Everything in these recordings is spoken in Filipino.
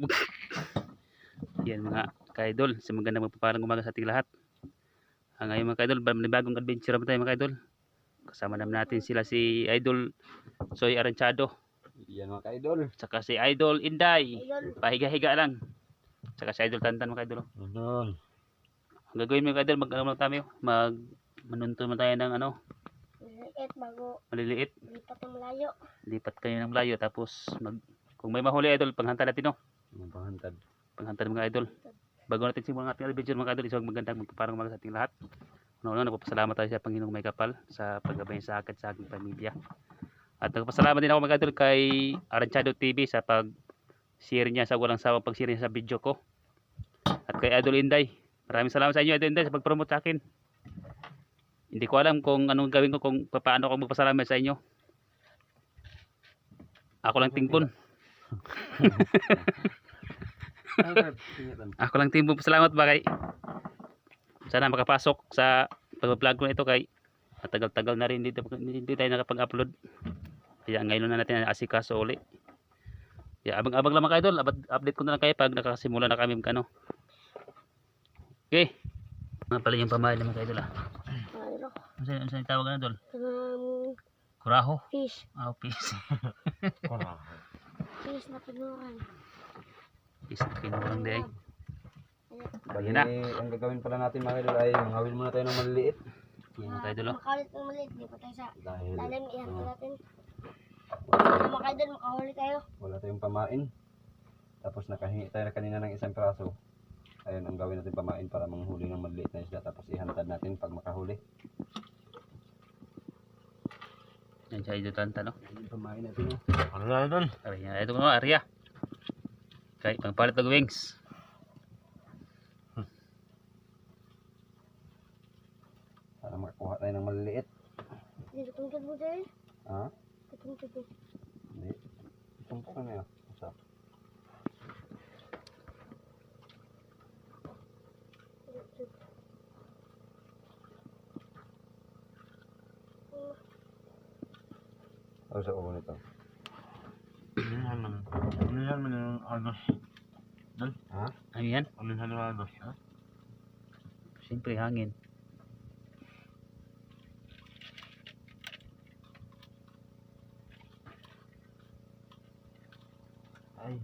Yan mga ka-idol. Sa magandang magpapalang umaga sa ating lahat. Ah, ngayon mga ka-idol, bagong adventure naman tayo mga ka-idol. Kasama naman natin sila si Idol Soy Aranchado. Yan mga ka-idol. Saka si Idol Inday. Pahiga-higa lang. Saka si Idol Tantan mga ka-idol. Idol. Ang gagawin mga ka-idol, mag ano lang tayo, mag manunto man tayo ng ano, Maliit bago maliliit. lipat ng malayo. Lipat kayo ng layo tapos mag kung may mahuli idol, panghantad natin no. Ang pahantad. Panghantad mga idol. Bago natin simulan ating adventure mga idol, isang magandang magpaparang umaga sa ating lahat. Una-una, nagpapasalamat tayo sa Panginoong may kapal sa paggabay sa akin sa aking pamilya. At nagpapasalamat din ako mga idol kay Aranchado TV sa pag share niya sa walang sawang pag share niya sa video ko. At kay Idol Inday. Maraming salamat sa inyo Idol Inday sa pag-promote sa akin. Hindi ko alam kung anong gawin ko kung paano ako magpasalamat sa inyo. Ako lang tingpon. Ako lang tingpon. Salamat ba kay sana makapasok sa pag-vlog ko na ito kay matagal-tagal na rin dito hindi tayo nakapag-upload. Kaya ngayon na natin asikaso uli. Kaya abang-abang lang mga idol, update ko na lang kayo pag nakasimula na kami magkano. Okay. Nga pala yung pamahay ng mga idol ah. Ano? Ano sa'yo, ano sa'yo tawag na idol? Um, Kuraho? fish. Ah, peace. Fish na pinuran. Peace na kinulang di ay. Bali, na. ang gagawin pala natin mga idol ay mangawin muna tayo ng maliliit. Yan mga idol oh. Makalit ng maliit. Di pa tayo sa Dahil lalim. Iyan ah, natin. Para makaidol, makahuli tayo. wala tayong pamain. Tapos nakahingi tayo na kanina ng isang praso. Ayun ang gawin natin pamain para manghuli ng maliliit na isda. Tapos ihantad natin pag makahuli. Yan siya idol tanta no. Pamain natin. oh. Ano na idol? Arya, ito no, Arya. Kay pangpalit ng wings. Para makakuha tayo ng maliliit. Dito tungkod mo dyan. Ha? Dito tungkod mo. Hindi. Tumpok na yun. Sa Ano sa ulo nito? Anuhan man. Anuhan man yung agos. Ha? Ano yan? Anuhan yung agos. Ha? Siyempre hangin. Ay.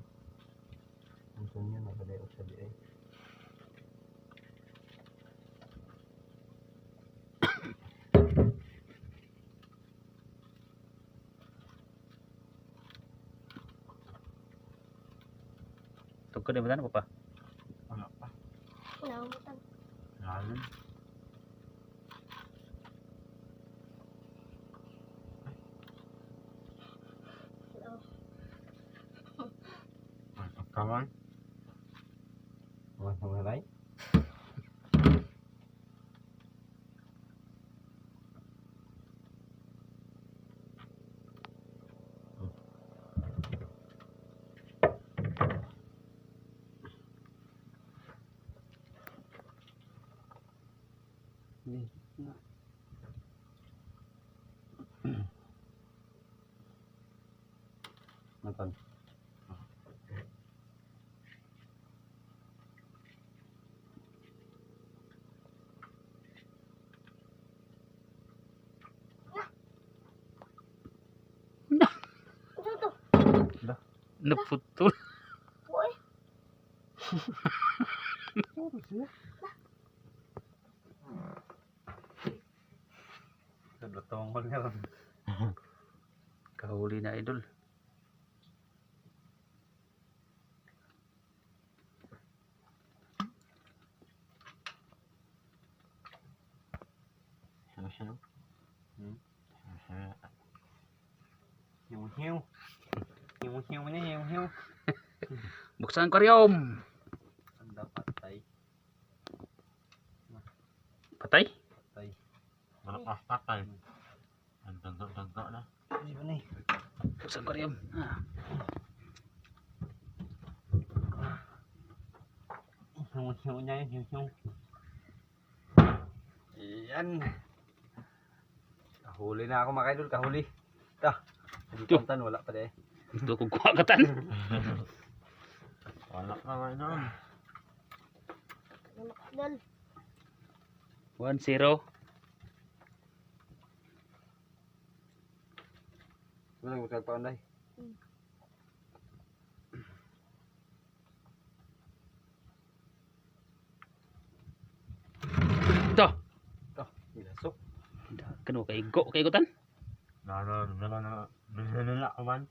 Ang sunyo na pala yung sabi ay. Tugkod na ba ko pa? Wala pa. Naumutan. Lalim. Ay, pagkawan. Mga mga ray. Natan. Ito to. Naputol. Uy. Naglatawang ko nga rin. Kahuli na idol. Siyo siyo. Hmm? Siyo siyo. Hiu hiu. Hiu hiu na hiu hiu. Buksan ang karyom. Ang dapat tay. Patay? Tay. Malakas takay. Ang tanto-tanto na. Ay ba ni? Buksan ang karyom. Ah. Hiu niya yun. Hiu. Yan. Kahuli na ako mga idol. Kahuli. Ta. Hindi. Wala pa de. Ito kong kuha katan. Wala ka nga doon. Ano mga idol? 1-0. Ano lang magkagpaunday? Ito. Oh, ilasok. Kano kay go kay gutan. Nano, nano, nano. Nano ka man.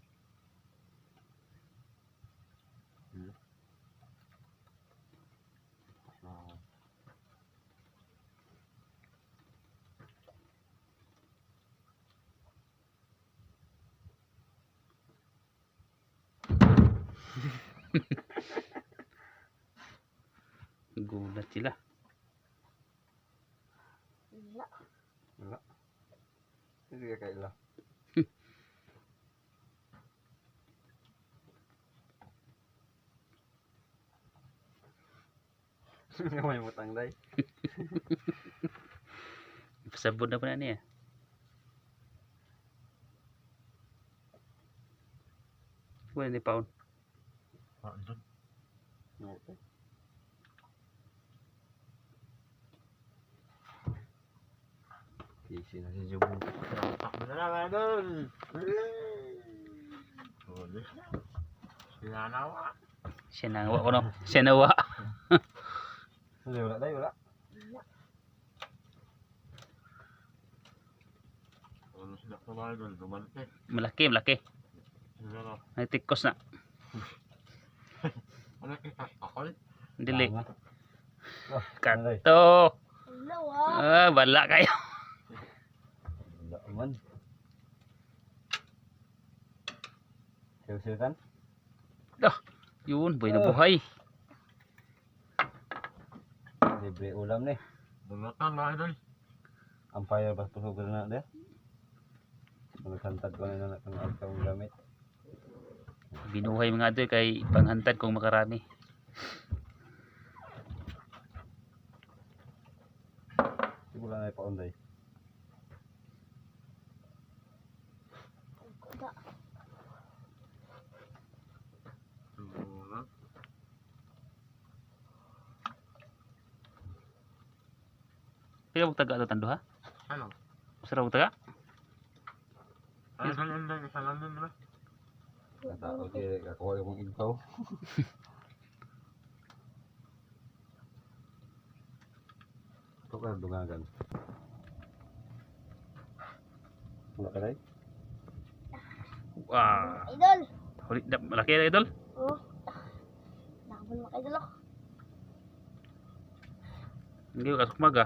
Gulat sila. Wala. Wala. Hindi ka kaila. May mutang day. Pasabot na pa na niya. Wala ni paon. Ah, doon. Okay. Easy na si Jubong. Takbo na lang nga doon. Huli. Sinanawa. Siya nawa ko no. Siya nawa. Hindi, wala day, wala. Ano. Malaki, malaki. Siguro. May tikos na. Ano kita? Ako Dili. Tama. Oh, ano day? Kato. Wala ah. Ah, bala kayo. Wala man. Siyo-siyo kan? Yun, boy na buhay. Libre ulam ni. Bulutan mga idol. Umpire ba pusog na na dia? Magkantad ko na na kung ang kang gamit. Binuhay mga adoy kay panghantad kung makarami. Siguro na ipaunday. Kaya mo taga ito tando ha? Ano? Sarap mo taga? Ano sa landan? Sa landan na? Katao di kakuha yung igpaw. Ito ka dungagan. Wala ka day? Wow. Idol. Huli, malaki na idol. Oh. Nakabal mga idol ako. Hindi ko kasok maga.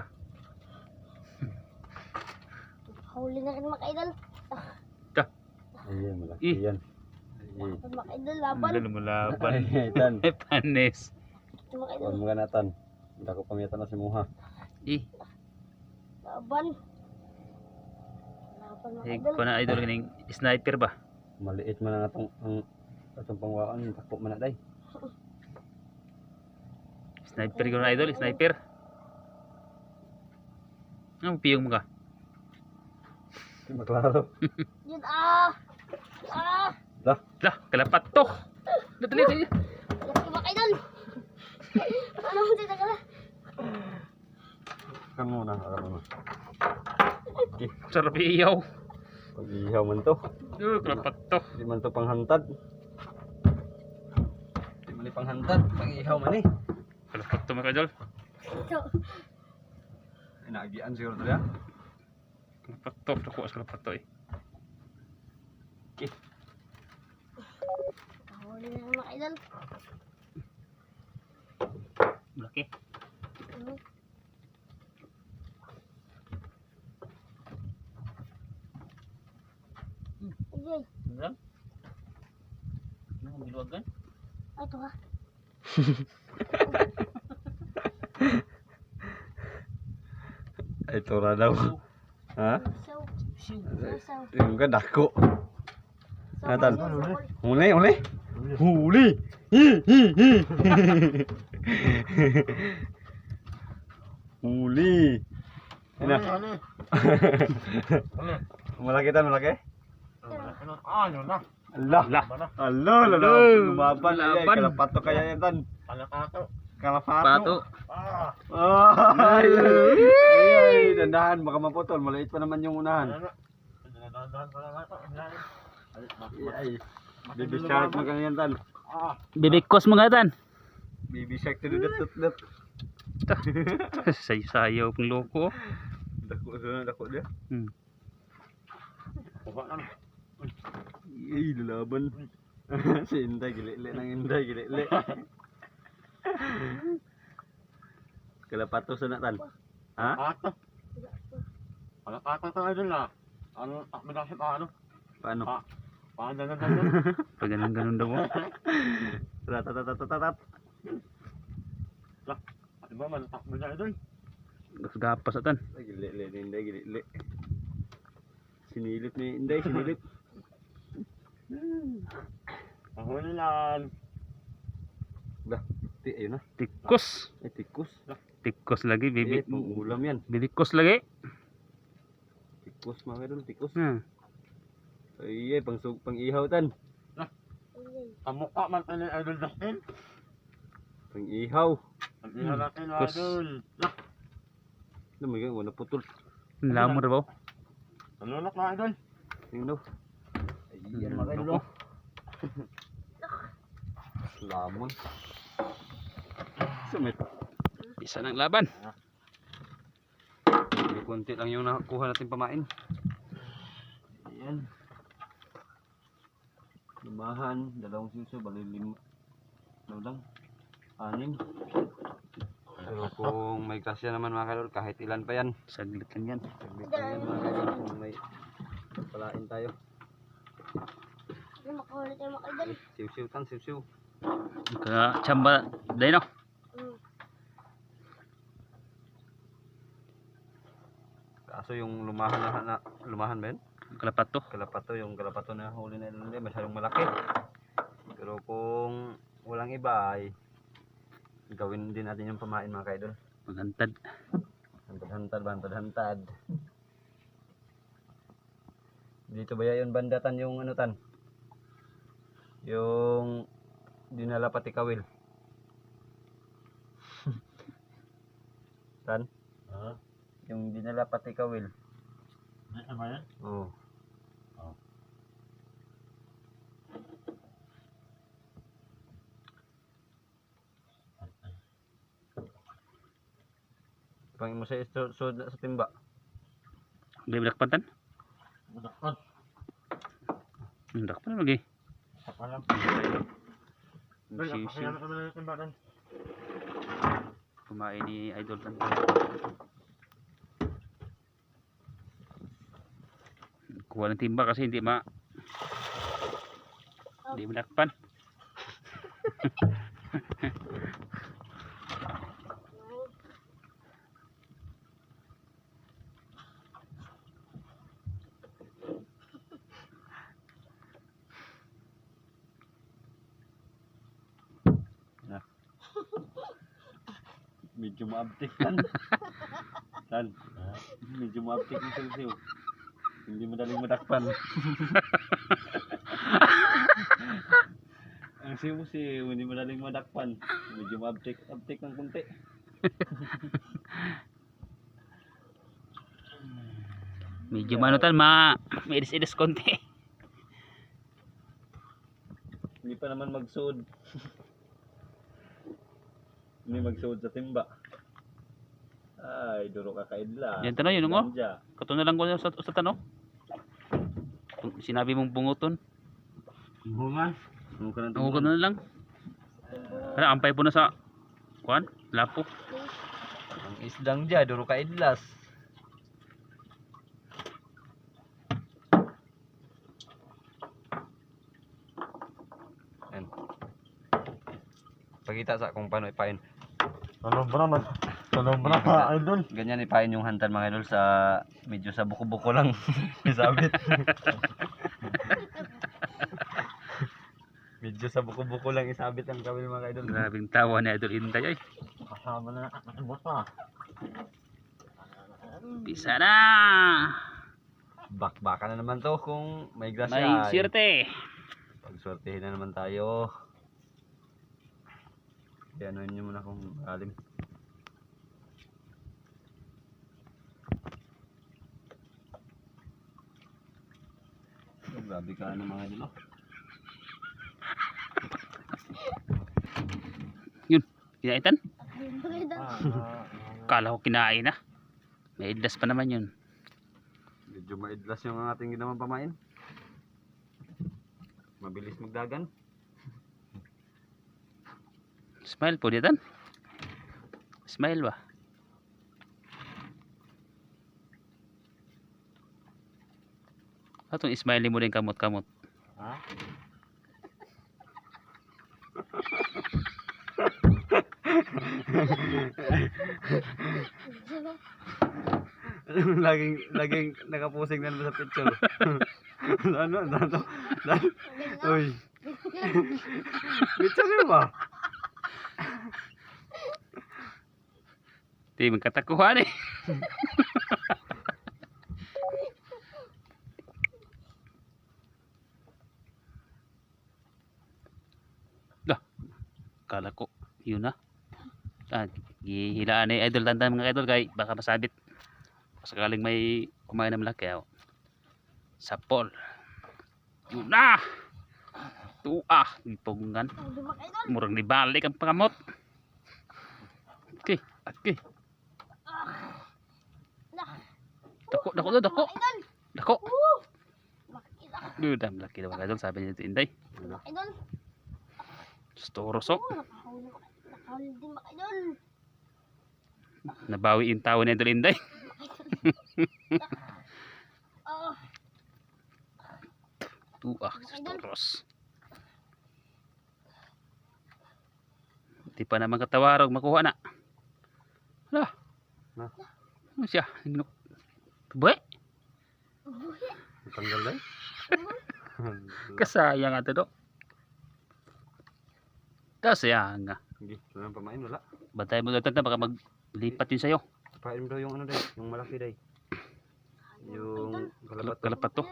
Huli na rin mga idol. Ayan, malaki yan. Ay, mga idol. Laban. Ano lumalaban. Ay, tan. May panis. Idol. Huwag mga natan. Hindi ko pamiyatan na si Muha. Eh, Laban. Laban mga eh idol. na idol kining sniper ba? Maliit man ang atong ang atong pangwaan, tako man na day. Sniper ko na idol, sniper. Ang piyong mo ka. Di maklaro. Yun ah. Ah. Lah, kalapat to. Dali, dali. Mga idol. ano mo dito ka na? Kan muna, alam mo. Sarap iyaw. Pag ihaw man to. Uh, kalapat to. Di man to panghantad. Di man ni panghantad, pang ihaw man eh. Kalapat to mga idol. Ito. Inagian siguro to ya. Kalapat to. Nakuha sa kalapat to eh. Huli na rin mga idol. Malaki. Hmm. Ijay. Ano? Ano ang biluwagan? Ito ha. Ay tora daw. Ha? Yung ka dako. Saw. Nathan. Saw. Saw. Huli, huli. Huli. Hi, hi, hi. Huli. Ina. Ano? Ano? Malaki tan, malaki. Ano? Ah, yun na. Allah. Lah. Allah, lala. Hello. Lumaban. Ay, Laban. kalapato kaya yan, tan. Palakato. Kalapato. Pato. Ah. Ay, ay, ay, dandahan, baka maputol. Maliit pa naman yung unahan. Ano? Dahan-dahan pala nga ito. Yan. Ay, shark mo kanyan, tan. Ah. Bibikos mo nga tan. Baby shark to dut dut. Sayo-sayo pang loko. Dako na, dako dia. Hmm. Ay, lalaban. si Inday, gilili ng Inday, gilili. Kalapato sa natan. Ha? Palakato. Palakato ito idol na. Ano? Takbo na siya paano? Paano? Ah. Paano na ganun? Pag ganun ganun daw mo. Ratatatatat. Di ba man takbo na idol? Gapas atan. Ay, gilili ni Inday, gilili. Sinilip ni Inday, sinilip. Pahuli lang. Dah, ti, ayun na. Tikos. Ay, tikus. Tikos lagi. Eh, Bibi. pang ulam yan. Bibikos lagi. Tikus mga idol, tikus. Hmm. Ay, ay, pang, sug- pang ihaw tan. Kamukha man tayo ng idol Dustin. Pang ihaw. Ang iha natin mga Kus. idol. Lah. Ano mo yun, wala putol. Lamor ba? Nalulok mga idol. Tingnan daw. Ay, yan Hmm, mga idol. oh. Lamon. Sumit. Isa ng laban. Hindi konti lang yung nakuha natin pamain. Ayan. Lumahan, dalawang suso, bali lima. Ano lang? Anim. Pero kung may kasya naman mga kalor, kahit ilan pa yan. Saglit lang yan. Saglit lang yan mga kalor kung may palain tayo. Hindi makahuli tayo mga idol. Siw-siw tan, siw-siw. Kaya chamba. Dahil no. Mm. Kaso yung lumahan na lumahan ba yun? Kalapat to. Kalapato, yung kalapato na huli na hindi, masyadong malaki. Pero kung walang iba ay gawin din natin yung pamain mga kaidol. Maghantad. Hantad-hantad, hantad-hantad. Dito ba yun bandatan yung ano tan? Yung dinala pati kawil. tan? Ah. Yung dinala pati kawil. Ano ba yan? Oo. Pangin mo sa isto so, sa timba. Hindi? Budakpan. Hindi nakpan lagi. Saka lang. Yung Ay, siw-siw. nakakaya na kami na yung timbakan. Kumain ni Idol Tan. Kuha ng timba kasi hindi ma hindi mo nakpan. Medyo maabtik tan. tan. Medyo maabtik yung siw-siw. Hindi madaling madakpan. Ang siw-siw, hindi madaling madakpan. Medyo maabtik, abtik ng kunti. Medyo ano tan ma medis-edis konti. Hindi pa naman magsuod. hindi magsuod sa timba. Ay, duro ka kaidla. Yan, tanong, yun. Kato na lang ko sa, sa tanong. Kung Sinabi mong bunguton. Na lang. Kaya ampay po na sa kuan, lapo. Ang isdang dya, duro ka idlas. Yan. Pakita sa kung paano ipain. Ano ba naman? Ano ba naman idol? Ganyan ipain yung hantan mga idol sa medyo sa buko-buko lang isabit. medyo sa buko-buko lang isabit ang kawil mga idol. Grabing tawa ni Idol Inday ay. Kasama na ang bota. Bisa na. Bakbaka na naman to kung may grasya. May sirte. Pagsortihin na naman tayo. Kaya anuin nyo muna kung alim. Oh, grabe ka ano mga idol. oh. Kinaitan? Idol. Kala ko kinain na. May idlas pa naman yun. Medyo maidlas yung ating ginawang pamain. Mabilis magdagan. Smile po diyan. Smile ba? Atong smile mo din kamot-kamot. Ha? laging laging nakapusing na naman sa picture. ano, ano, ano, ano, uy. picture ba? Di magkatakuhan eh. kala ko yun na. Ah, gihilaan ni idol tanda mga idol kay baka masabit. Sakaling may kumain ng malaki oh. Sapol. Yun na. Tuah, ipungan. Idol, idol. Murang ni balik ang pangamot. Okay, okay. Dako, dako, dako. idol. Dako. Makita. Duda, malaki na mga idol. Sabi niya dito, Inday. Mga idol. Storosok. Oh, nakahuli. Nakahuli din mga idol. Nabawi yung tao ni Idol Inday. Oh, Tuah, storos. Di pa naman katawarog makuha na. Hala. Ano siya? Tuboy? Tanggal na Kasayang ato do. Kasayang nga. Hindi, wala nang pamain, wala. Bantay mo dito baka maglipat yun sa'yo. Pain daw yung ano day, yung malaki day. Yung kalabat. Kalapat to.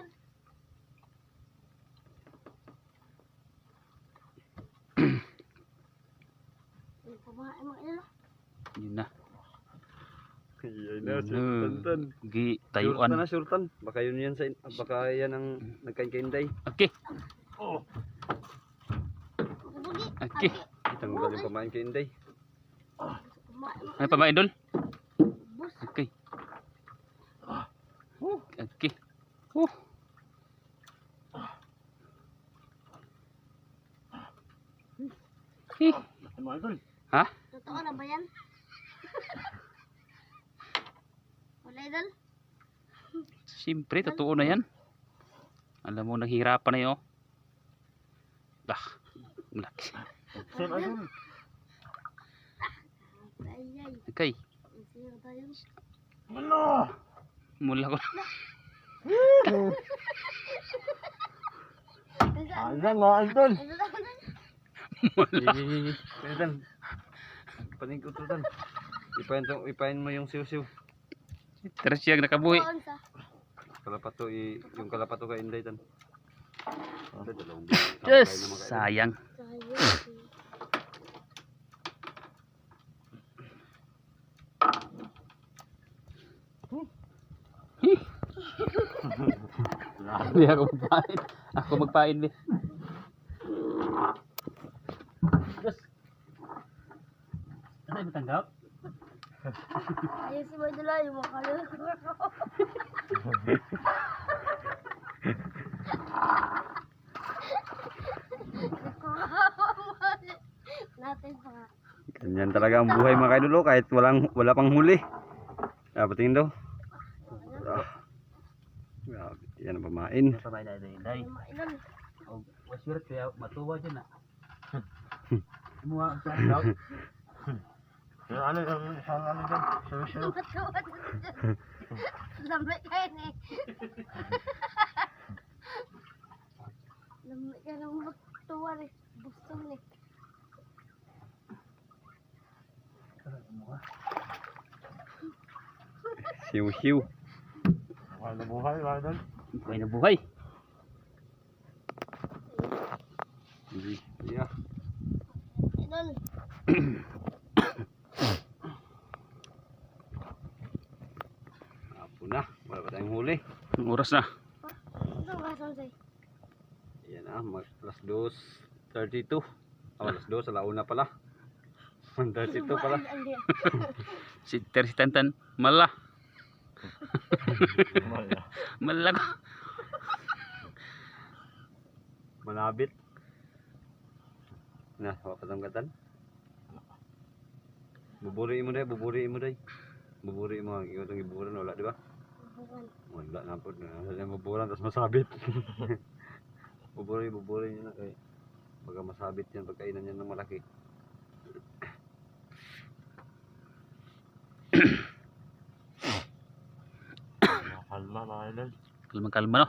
Yun na. Ay, na, sultan tan. Gi Sultan tayuan. na sultan. Baka yun yan sa, baka yan ang nagkain kay Inday. Okay. Budi. Okay. Tanggal yung pamain kay Inday. Pamain Ano pa mga idol? bus. Okay. Okay. Oh. Mga idol. Totoo na ba yan? Wala idol. Siyempre, totoo na yan. Alam mo, naghihirapan na yun. oh. Malaki. Saan idol? Ay. Okay? Wala! mula ko. Ayan mga idol. Hihihihi. Sultan. Paning ko sultan. Ipain, to, ipain mo yung siw-siw. Pero siyang nakabuhi. Kalapato, yung kalapato kay Inday tan. Yes, sayang. tayo. Hindi ako magpain. Ako magpain din. Yes. Ano yung tanggap? Ayun si Boy Dula, yung mga kalaro. Natin pa. Ganyan talaga ang buhay mga kaidolo kahit walang wala pang huli. Ah, patingin daw. Ah. Grabe, yan ang pamain. Pa ba na ito? Day. Yung mga idol. Oh, wasirat kaya matuwa dyan na. Muha ang tanggap. Yung ano yung isang ano dyan? Na dyan. Lamay kayo ni. Lamay ka nang magtuwa ni. Gusto ni. Siw-siw. Mga nabuhay mga idol. Buhay na buhay. Mm-hmm. Yeah. Apo na. Wala pa tayong huli. Ang oras na. Ayan na. Mag plus 2.32. Oh, alas 2. Ah, sa launa pala. 1.32 pala. si Tersitantan. Mala. Mala. Mala ka. Manabit. Na, wala pa tayong gatan. Buburi mo day, buburi mo day. Buburi mo ang iwatong iburan wala, di ba? Wala na po. Yung buburan tapos masabit. buburi, buburi nyo na kay. Baga masabit yan pagkainan yan ng malaki. Kalma mga idol. Kalma kalma no.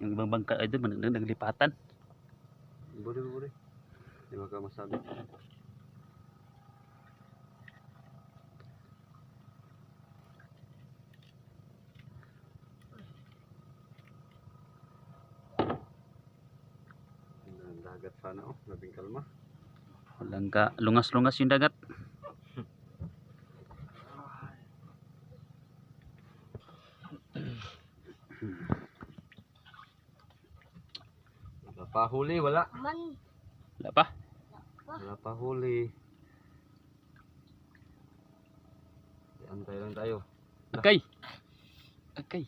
Yung ibang bangka doon nag- naglipatan. Buburi, buburi. Di ba ka masabit? Ang dagat sana oh, labing kalma. Walang ka lungas-lungas yung dagat. Wala pa huli, wala. Man. Wala pa. Wala pa huli. Antay lang tayo. Okay. Okay.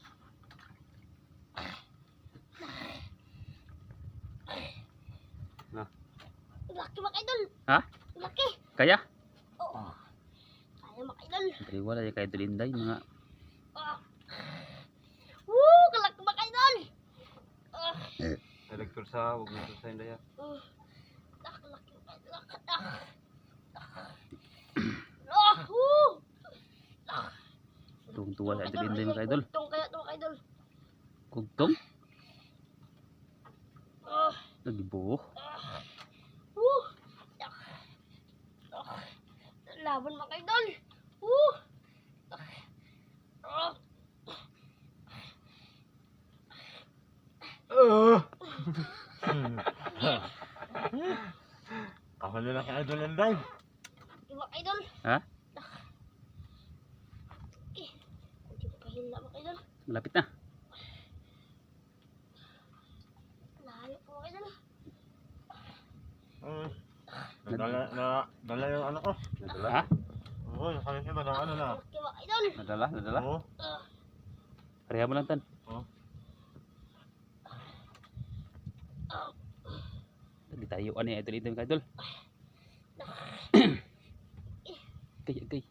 Laki mga idol. Ha? Laki. Kaya? Oo. Kaya mga idol. Dali wala yung kay Dulinday mga Ah. Woo! Kalaki mga idol. Ah. Elector sa, huwag mo sa hindi Uh. Ah. Ah. Ah. Tuwang-tuwa sa Dulinday mga idol. Kugtong kaya ito mga idol. Kugtong. Ah. Ah. Ah. Laban mga idol. Woo! Ah. Kahuli na si idol and dive. Di mga idol. Ha? Eh. Hindi ko pahila mga idol. Malapit na. Layo po mga idol. Hmm. Nadala, na, dala yung ano ko. Nadala? Ha? Oo, yung kanya siya na ano na. Kalaki mga idol. Nadala? Nadala? Oo. Ah. Pareha mo lang tan. Oo. Dali tayo ani idol idol mga idol. Okay, okay.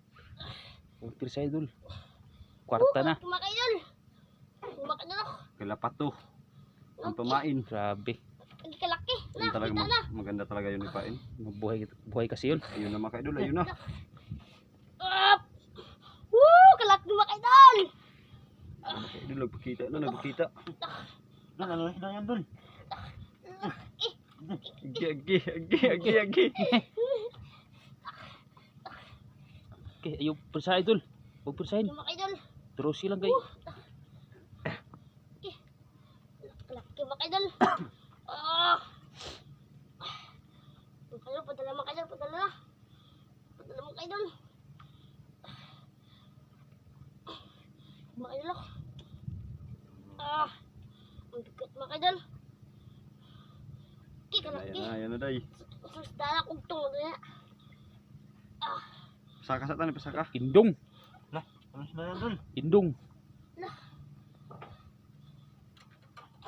Sa idol. Kwarta na. Mga idol. Idol ako. Kailapat to. Ang pamain. Grabe. Hindi kalaki. Na, talaga, mag- na. maganda talaga yun ipain. Buhay, buhay kasi yun. Ayun na mga kaidol, ayun na. Ah. Woo! Kalaki mga idol. Kaidol, nagpakita na, nagpakita. Na, ano na yan dun? Agi, agi, agi, agi, agi. Okay, ayaw persa idol. Huwag persahin. Kalaki mga idol. Turusi lang kay. Kalaki mga idol. Ah. Mga idol, padala mga idol, padala na. Padala mga idol. Mga idol ako. Ah. Ang bigat mga idol. Okay, Ayan kalaki. na, ayan na, day. Sus, dala kong tungod na. Pasaka sa tani, pasaka. Indong. Ano na yan dun? Indong.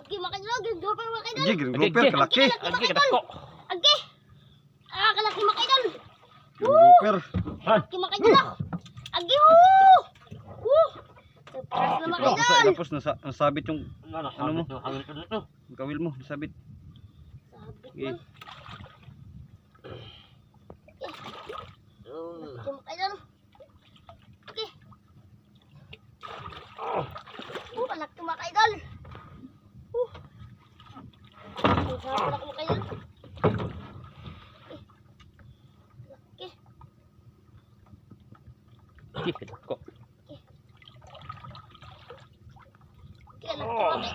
Okay, mga idol, ganda pa mga idol. Agi, grouper, kalaki. Agi kadako. Agi! Ah, kalaki mga idol. Grouper. Kalaki mga idol ako. Agi, woo! Woo! Surprise na mga Ito, sa idol. tapos nasa, nasabit yung Ano, Ano mo? hangin ko dito. kawil mo, nasabit. Sabit Okay. man. Kalaki mga idol. Okay. Woo, kalaki mga idol. Woo. Ang sarap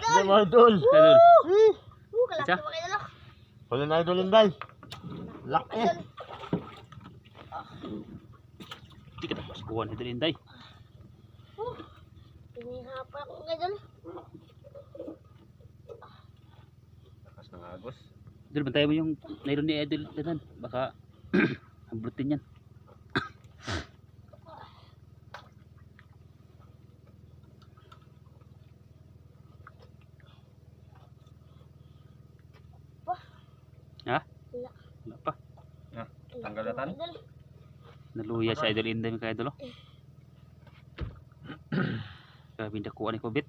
kalaki mga idol. Idol. Isa? Huli na idol and dive. Laki. Idol. kuha ni Idol Inday. Pinihapa ko idol. Agos. Idol, bantayan mo yung nylon ni Idol Dadan. Baka amblutin yan. Ha? Wala. Wala pa. Tanggalatan? Idol. Naluya sa Idol Inday mga idol. oh. Grabe kuha ni Kubit.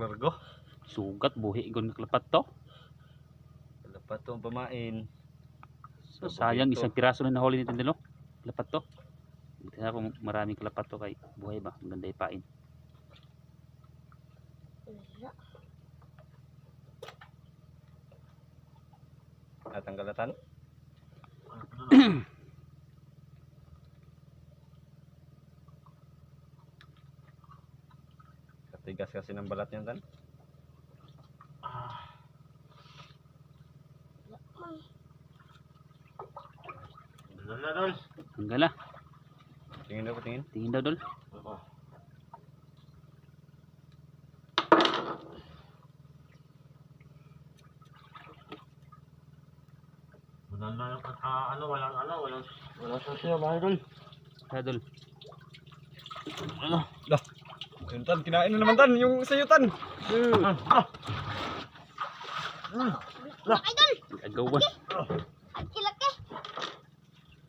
Iya, suklar go. Sugat buhi gon kalapat to. Dapat to pamain. So, sayang isang piraso na nahuli ni Tindalo. Kalapat to. Na kung maraming kalapat to kay buhay ba. Maganda ipain. Wala. At Katigas kasi ng balat niyan tan. Dol na dol. Hanggang na. Tingin daw tingin. Tingin daw dol. Oo. Wala na yung ah, ano, walang ano, walang walang sosiyo mga idol. Ha dol. Ano? Yun tan, kinain na naman tan yung sayo tan. Ah, ah. Hmm. Mga idol. Agawan. Ang kilaki.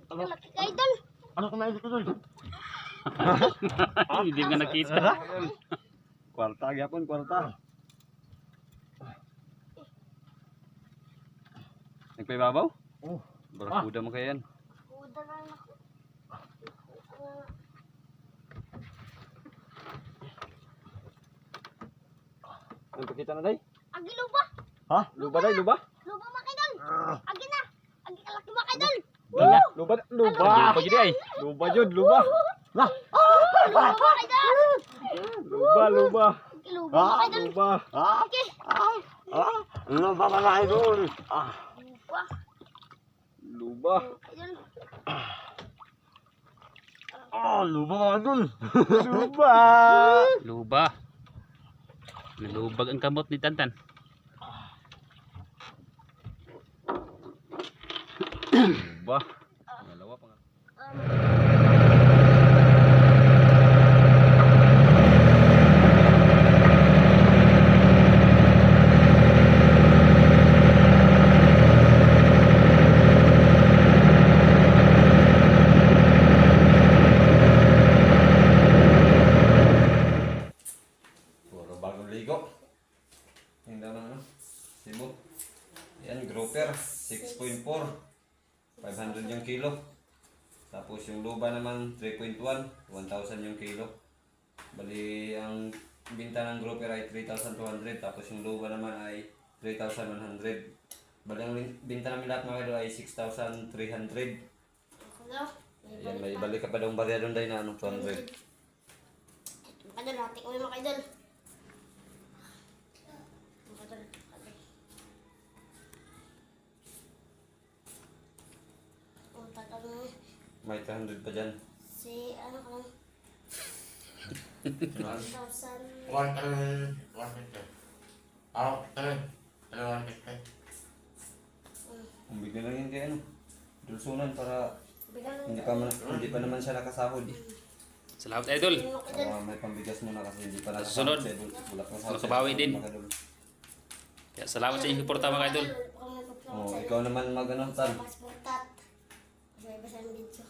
Ano? Kalaki ka idol. Ano kumain dito dol? Hindi nga nakita. Kwarta gyapon, kwarta. Nagpaibabaw? Oh. Barakuda mo kaya yan. Kuda na ako. Ang pakita na day? Agi luba. Ha? Luba day, luba? Luba mga idol. Agi na. Agi kalaki mga idol. Wala. Luba, luba. Luba gid ay. Luba yun, luba. Luba idol. Luba, luba. Luba idol. Luba. Mga idol? Ah. Luba. Luba. Idol. Ah, luba mga idol. Luba. Luba. Nalubag ang kamot ni Tantan. Luba. Dalawa pa nga. Um, Puro bagong ligo. Hindi na ano. Sibo. Yan, grouper. 6.4. 500 yung kilo. Tapos yung luba naman 3.1. 1,000 yung kilo. Bali, ang grouper ay 3,200. Tapos yung luba naman ay 3,100. Bali, ang binta namin lahat mga kilo ay 6,300. Hello. Yan, may balik ka pa daw barya doon dahil na anong 200. Mga idol, hati ko yung mga idol. Idol. Oh, tatanong May 300 pa dyan. si ano. 1,000. One time, one fifty. Ako, tayo. Ano one bigyan lang yun kay ano. Dulsunan para hindi pa, man, hindi pa naman siya nakasahod. Salamat Idol. Para may pambigas muna kasi hindi pa Sa nakasahod. susunod, makabawi din. Kaya salamat sa inyong suporta mga idol. Oh, ikaw naman mag ano, Tan.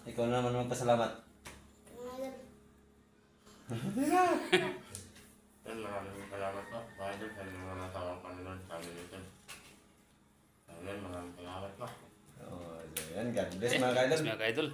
Ikaw naman magpasalamat. Yan, maraming salamat po. Idol, sa mga nasawang Panginoon sa amin ito. Ayun, maraming salamat po. Oh, yan. God bless mga kaidol. Mga idol.